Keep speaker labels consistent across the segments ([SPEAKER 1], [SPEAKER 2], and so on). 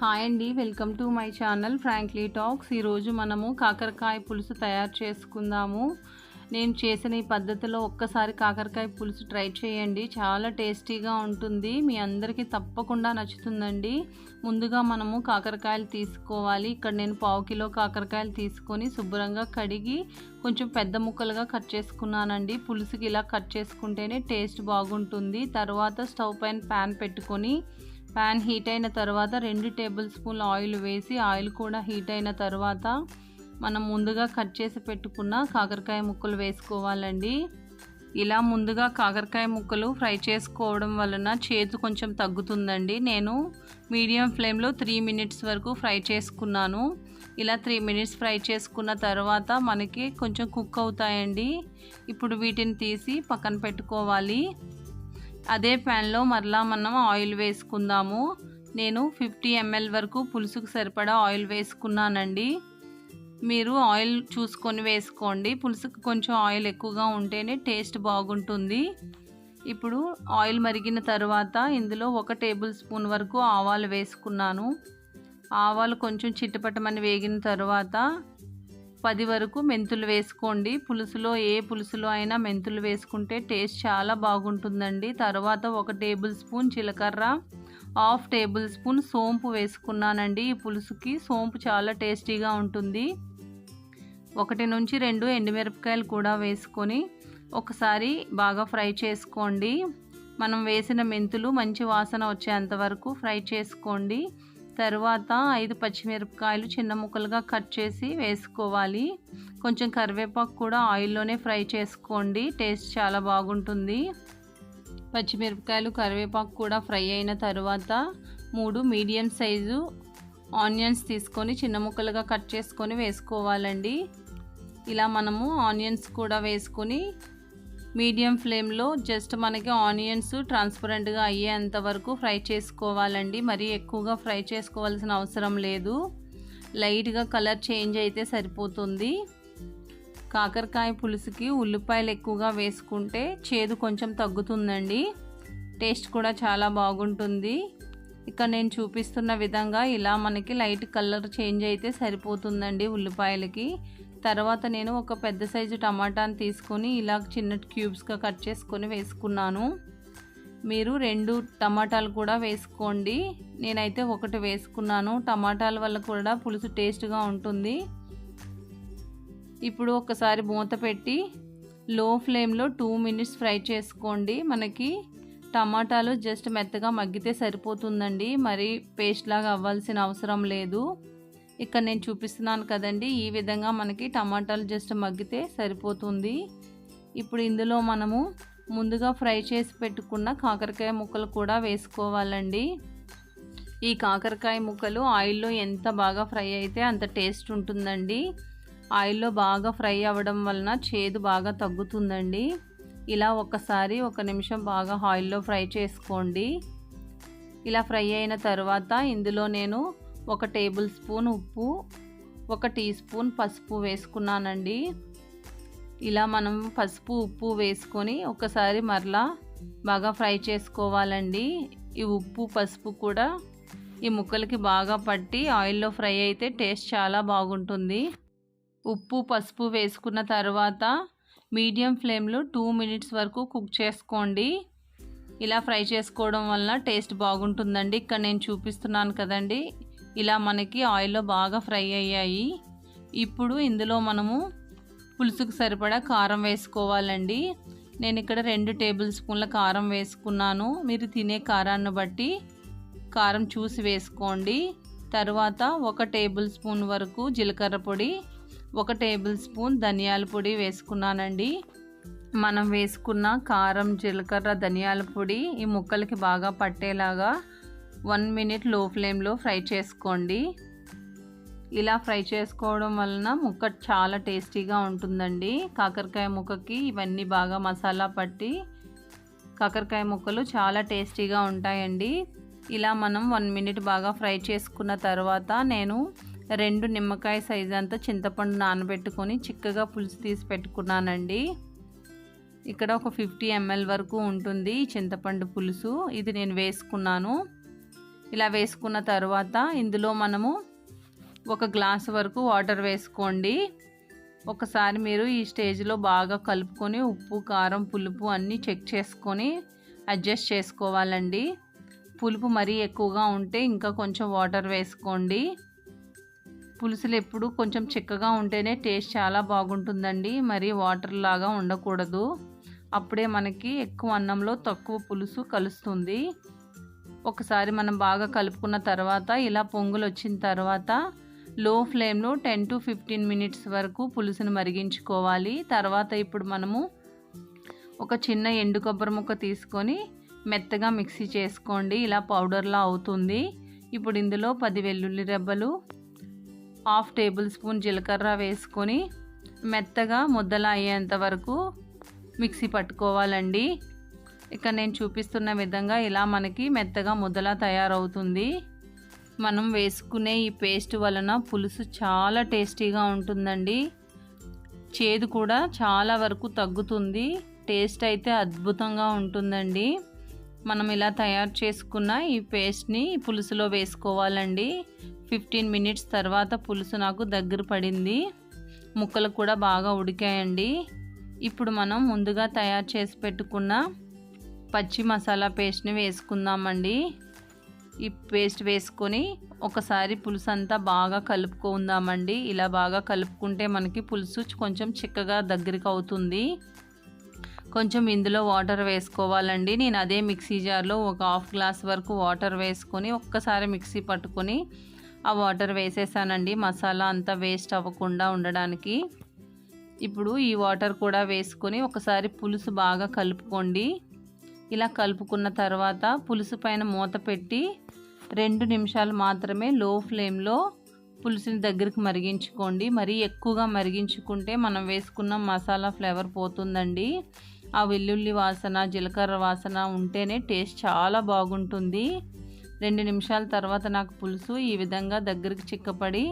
[SPEAKER 1] Hi అండి welcome to my channel frankly talks ఈరోజు మనము కాకరకాయ పులుసు తయారు చేసుకుందాము. నేను చేసిన ఈ పద్ధతిలో ఒక్కసారి కాకరకాయ పులుసు ట్రై చేయండి. చాలా టేస్టీగా ఉంటుంది. మీ అందరికీ తప్పకుండా నచ్చుతుందండి. ముందుగా మనము కాకరకాయలు తీసుకోవాలి. ఇక్కడ నేను పావు కిలో కాకరకాయలు తీసుకొని శుభ్రంగా కడిగి కొంచెం పెద్ద ముక్కలుగా కట్ చేసుకున్నానండి. పులుసుకి ఇలా కట్ చేసుకుంటేనే టేస్ట్ బాగుంటుంది. తర్వాత స్టవ్ పైన ప్యాన్ పెట్టుకొని ప్యాన్ హీట్ అయిన తర్వాత రెండు టేబుల్ స్పూన్ల ఆయిల్ వేసి ఆయిల్ కూడా హీట్ అయిన తర్వాత మనం ముందుగా కట్ చేసి పెట్టుకున్న కాకరకాయ ముక్కలు వేసుకోవాలండి. ఇలా ముందుగా కాకరకాయ ముక్కలు ఫ్రై చేసుకోవడం వలన చేతు కొంచెం తగ్గుతుందండి. నేను మీడియం ఫ్లేమ్లో త్రీ మినిట్స్ వరకు ఫ్రై చేసుకున్నాను. ఇలా త్రీ మినిట్స్ ఫ్రై చేసుకున్న తర్వాత మనకి కొంచెం కుక్ అవుతాయండి. ఇప్పుడు వీటిని తీసి పక్కన పెట్టుకోవాలి. అదే ప్యాన్లో మరలా మనం ఆయిల్ వేసుకుందాము. నేను ఫిఫ్టీ ఎంఎల్ వరకు పులుసుకు సరిపడా ఆయిల్ వేసుకున్నానండి. మీరు ఆయిల్ చూసుకొని వేసుకోండి. పులుసుకు కొంచెం ఆయిల్ ఎక్కువగా ఉంటేనే టేస్ట్ బాగుంటుంది. ఇప్పుడు ఆయిల్ మరిగిన తర్వాత ఇందులో ఒక టేబుల్ స్పూన్ వరకు ఆవాలు వేసుకున్నాను. ఆవాలు కొంచెం చిట్టపట్టమని వేగిన తర్వాత పది వరకు మెంతులు వేసుకోండి. పులుసులో ఏ పులుసులో అయినా మెంతులు వేసుకుంటే టేస్ట్ చాలా బాగుంటుందండి. తర్వాత ఒక టేబుల్ స్పూన్ జీలకర్ర హాఫ్ టేబుల్ స్పూన్ సోంపు వేసుకున్నానండి. ఈ పులుసుకి సోంపు చాలా టేస్టీగా ఉంటుంది. ఒకటి నుంచి రెండు ఎండుమిరపకాయలు కూడా వేసుకొని ఒకసారి బాగా ఫ్రై చేసుకోండి. మనం వేసిన మెంతులు మంచి వాసన వచ్చేంత వరకు ఫ్రై చేసుకోండి. తర్వాత ఐదు పచ్చిమిరపకాయలు చిన్న ముక్కలుగా కట్ చేసి వేసుకోవాలి. కొంచెం కరివేపాకు కూడా ఆయిల్లోనే ఫ్రై చేసుకోండి. టేస్ట్ చాలా బాగుంటుంది. పచ్చిమిరపకాయలు కరివేపాకు కూడా ఫ్రై అయిన తర్వాత మూడు మీడియం సైజు ఆనియన్స్ తీసుకొని చిన్న ముక్కలుగా కట్ చేసుకొని వేసుకోవాలండి. ఇలా మనము ఆనియన్స్ కూడా వేసుకొని మీడియం ఫ్లేమ్లో జస్ట్ మనకి ఆనియన్స్ ట్రాన్స్పరెంట్గా అయ్యేంత వరకు ఫ్రై చేసుకోవాలండి. మరీ ఎక్కువగా ఫ్రై చేసుకోవాల్సిన అవసరం లేదు. లైట్గా కలర్ చేంజ్ అయితే సరిపోతుంది. కాకరకాయ పులుసుకి ఉల్లిపాయలు ఎక్కువగా వేసుకుంటే చేదు కొంచెం తగ్గుతుందండి. టేస్ట్ కూడా చాలా బాగుంటుంది. ఇక్కడ నేను చూపిస్తున్న విధంగా ఇలా మనకి లైట్ కలర్ చేంజ్ అయితే సరిపోతుందండి ఉల్లిపాయలకి. తర్వాత నేను ఒక పెద్ద సైజు టమాటాని తీసుకొని ఇలా చిన్న క్యూబ్స్గా కట్ చేసుకొని వేసుకున్నాను. మీరు రెండు టమాటాలు కూడా వేసుకోండి. నేనైతే ఒకటి వేసుకున్నాను. టమాటాల వల్ల కూడా పులుసు టేస్ట్గా ఉంటుంది. ఇప్పుడు ఒకసారి మూత పెట్టి లో ఫ్లేమ్లో టూ మినిట్స్ ఫ్రై చేసుకోండి. మనకి టమాటాలు జస్ట్ మెత్తగా మగ్గితే సరిపోతుందండి. మరి పేస్ట్ లాగా అవ్వాల్సిన అవసరం లేదు. ఇక్కడ నేను చూపిస్తున్నాను కదండి ఈ విధంగా మనకి టమాటాలు జస్ట్ మగ్గితే సరిపోతుంది. ఇప్పుడు ఇందులో మనము ముందుగా ఫ్రై చేసి పెట్టుకున్న కాకరకాయ ముక్కలు కూడా వేసుకోవాలండి. ఈ కాకరకాయ ముక్కలు ఆయిల్లో ఎంత బాగా ఫ్రై అయితే అంత టేస్ట్ ఉంటుందండి. ఆయిల్లో బాగా ఫ్రై అవ్వడం వలన చేదు బాగా తగ్గుతుందండి. ఇలా ఒకసారి ఒక నిమిషం బాగా ఆయిల్లో ఫ్రై చేసుకోండి. ఇలా ఫ్రై అయిన తర్వాత ఇందులో నేను ఒక టేబుల్ స్పూన్ ఉప్పు ఒక టీ స్పూన్ పసుపు వేసుకున్నానండి. ఇలా మనం పసుపు ఉప్పు వేసుకొని ఒకసారి మరలా బాగా ఫ్రై చేసుకోవాలండి. ఈ ఉప్పు పసుపు కూడా ఈ ముక్కలకి బాగా పట్టి ఆయిల్లో ఫ్రై అయితే టేస్ట్ చాలా బాగుంటుంది. ఉప్పు పసుపు వేసుకున్న తర్వాత మీడియం ఫ్లేమ్లో టూ మినిట్స్ వరకు కుక్ చేసుకోండి. ఇలా ఫ్రై చేసుకోవడం వలన టేస్ట్ బాగుంటుందండి. ఇక్కడ నేను చూపిస్తున్నాను కదండి. ఇలా మనకి ఆయిల్లో బాగా ఫ్రై అయ్యాయి. ఇప్పుడు ఇందులో మనము పులుసుకు సరిపడా కారం వేసుకోవాలండి. నేను ఇక్కడ రెండు టేబుల్ స్పూన్ల కారం వేసుకున్నాను. మీరు తినే కారాన్ని బట్టి కారం చూసి వేసుకోండి. తర్వాత ఒక టేబుల్ స్పూన్ వరకు జీలకర్ర పొడి ఒక టేబుల్ స్పూన్ ధనియాల పొడి వేసుకున్నానండి. మనం వేసుకున్న కారం జీలకర్ర ధనియాల పొడి ఈ ముక్కలకి బాగా పట్టేలాగా వన్ మినిట్లో ఫ్లేమ్లో ఫ్రై చేసుకోండి. ఇలా ఫ్రై చేసుకోవడం వలన ముక్క చాలా టేస్టీగా ఉంటుందండి. కాకరకాయ ముక్కకి ఇవన్నీ బాగా మసాలా పట్టి కాకరకాయ ముక్కలు చాలా టేస్టీగా ఉంటాయండి. ఇలా మనం వన్ మినిట్ బాగా ఫ్రై చేసుకున్న తర్వాత నేను రెండు నిమ్మకాయ సైజ్ అంతా చింతపండు నానబెట్టుకొని చిక్కగా పులుసు తీసి పెట్టుకున్నానండి. ఇక్కడ ఒక ఫిఫ్టీ ఎంఎల్ వరకు ఉంటుంది చింతపండు పులుసు. ఇది నేను వేసుకున్నాను. ఇలా వేసుకున్న తర్వాత ఇందులో మనము ఒక గ్లాస్ వరకు వాటర్ వేసుకోండి. ఒకసారి మీరు ఈ స్టేజ్లో బాగా కలుపుకొని ఉప్పు కారం పులుపు అన్నీ చెక్ చేసుకొని అడ్జస్ట్ చేసుకోవాలండి. పులుపు మరీ ఎక్కువగా ఉంటే ఇంకా కొంచెం వాటర్ వేసుకోండి. పులుసులు ఎప్పుడు కొంచెం చిక్కగా ఉంటేనే టేస్ట్ చాలా బాగుంటుందండి. మరి వాటర్ లాగా ఉండకూడదు. అప్పుడే మనకి ఎక్కువ అన్నంలో తక్కువ పులుసు కలుస్తుంది. ఒకసారి మనం బాగా కలుపుకున్న తర్వాత ఇలా పొంగులు వచ్చిన తర్వాత లో ఫ్లేమ్లో టెన్ టు ఫిఫ్టీన్ మినిట్స్ వరకు పులుసును మరిగించుకోవాలి. తర్వాత ఇప్పుడు మనము ఒక చిన్న ఎండు కొబ్బరి ముక్క తీసుకొని మెత్తగా మిక్సీ చేసుకోండి. ఇలా పౌడర్లా అవుతుంది. ఇప్పుడు ఇందులో పది వెల్లుల్లి రెబ్బలు హాఫ్ టేబుల్ స్పూన్ జీలకర్ర వేసుకొని మెత్తగా ముద్దలా అయ్యేంత వరకు మిక్సీ పట్టుకోవాలండి. ఇక్కడ నేను చూపిస్తున్న విధంగా ఇలా మనకి మెత్తగా ముద్దలా తయారవుతుంది. మనం వేసుకునే ఈ పేస్ట్ వలన పులుసు చాలా టేస్టీగా ఉంటుందండి. చేదు కూడా చాలా వరకు తగ్గుతుంది. టేస్ట్ అయితే అద్భుతంగా ఉంటుందండి. మనం ఇలా తయారు చేసుకున్న ఈ పేస్ట్ని పులుసులో వేసుకోవాలండి. ఫిఫ్టీన్ మినిట్స్ తర్వాత పులుసు నాకు దగ్గర పడింది. ముక్కలు కూడా బాగా ఉడికాయండి. ఇప్పుడు మనం ముందుగా తయారు చేసి పెట్టుకున్న పచ్చి మసాలా పేస్ట్ని వేసుకుందామండి. ఈ పేస్ట్ వేసుకొని ఒకసారి పులుసు అంతా బాగా కలుపుకుందామండి. ఇలా బాగా కలుపుకుంటే మనకి పులుసు కొంచెం చిక్కగా దగ్గరికి అవుతుంది. కొంచెం ఇందులో వాటర్ వేసుకోవాలండి. నేను అదే మిక్సీ జార్లో ఒక హాఫ్ గ్లాస్ వరకు వాటర్ వేసుకొని ఒక్కసారి మిక్సీ పట్టుకొని ఆ వాటర్ వేసేసానండి. మసాలా అంతా వేస్ట్ అవ్వకుండా ఉండడానికి. ఇప్పుడు ఈ వాటర్ కూడా వేసుకొని ఒకసారి పులుసు బాగా కలుపుకోండి. ఇలా కలుపుకున్న తర్వాత పులుసు పైన మూత పెట్టి రెండు నిమిషాలు మాత్రమే లో ఫ్లేమ్లో పులుసుని దగ్గరికి మరిగించుకోండి. మరీ ఎక్కువగా మరిగించుకుంటే మనం వేసుకున్న మసాలా ఫ్లేవర్ పోతుందండి. ఆ వెల్లుల్లి వాసన జీలకర్ర వాసన ఉంటేనే టేస్ట్ చాలా బాగుంటుంది. రెండు నిమిషాల తర్వాత నాకు పులుసు ఈ విధంగా దగ్గరికి చిక్కపడి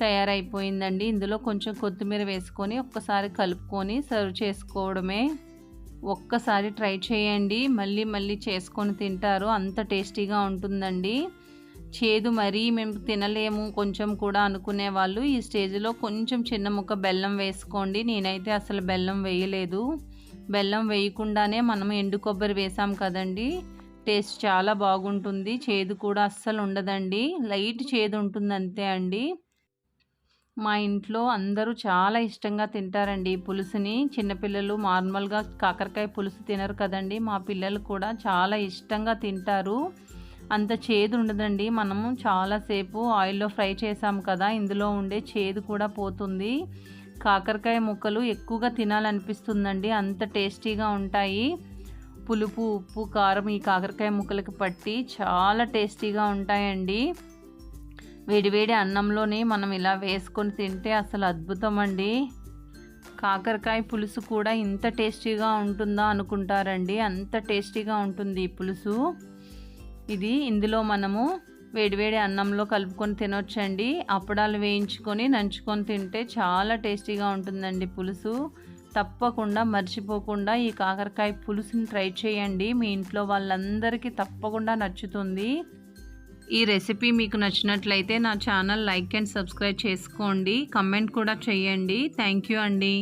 [SPEAKER 1] తయారైపోయిందండి. ఇందులో కొంచెం కొత్తిమీర వేసుకొని ఒక్కసారి కలుపుకొని సర్వ్ చేసుకోవడమే. ఒక్కసారి ట్రై చేయండి. మళ్ళీ మళ్ళీ చేసుకొని తింటారు. అంత టేస్టీగా ఉంటుందండి. చేదు మరీ మేము తినలేము కొంచెం కూడా అనుకునే వాళ్ళు. ఈ స్టేజ్లో కొంచెం చిన్న ముక్క బెల్లం వేసుకోండి. నేనైతే అసలు బెల్లం వేయలేదు. బెల్లం వేయకుండానే మనం ఎండు కొబ్బరి వేసాం కదండి. టేస్ట్ చాలా బాగుంటుంది. చేదు కూడా అస్సలు ఉండదండి. లైట్ చేదు ఉంటుంది అంతే అండి. మా ఇంట్లో అందరూ చాలా ఇష్టంగా తింటారండి ఈ పులుసుని. చిన్నపిల్లలు నార్మల్గా కాకరకాయ పులుసు తినరు కదండి. మా పిల్లలు కూడా చాలా ఇష్టంగా తింటారు. అంత చేదు ఉండదండి. మనము చాలాసేపు ఆయిల్లో ఫ్రై చేసాం కదా ఇందులో ఉండే చేదు కూడా పోతుంది. కాకరకాయ ముక్కలు ఎక్కువగా తినాలనిపిస్తుందండి. అంత టేస్టీగా ఉంటాయి. పులుపు ఉప్పు కారం ఈ కాకరకాయ ముక్కలకి పట్టి చాలా టేస్టీగా ఉంటాయండి. వేడివేడి అన్నంలోని మనం ఇలా వేసుకొని తింటే అసలు అద్భుతం అండి. కాకరకాయ పులుసు కూడా ఇంత టేస్టీగా ఉంటుందా అనుకుంటారండి. అంత టేస్టీగా ఉంటుంది ఈ పులుసు. ఇది ఇందులో మనము వేడివేడి అన్నంలో కలుపుకొని తినొచ్చండి. అప్పడాలు వేయించుకొని నంచుకొని తింటే చాలా టేస్టీగా ఉంటుందండి పులుసు. తప్పకుండా మర్చిపోకుండా ఈ కాకరకాయ పులుసుని ట్రై చేయండి. మీ ఇంట్లో వాళ్ళందరికీ తప్పకుండా నచ్చుతుంది. ఈ రెసిపీ మీకు నచ్చినట్లయితే నా ఛానల్ లైక్ అండ్ సబ్స్క్రైబ్ చేసుకోండి. కమెంట్ కూడా చేయండి. థ్యాంక్ యూ అండి.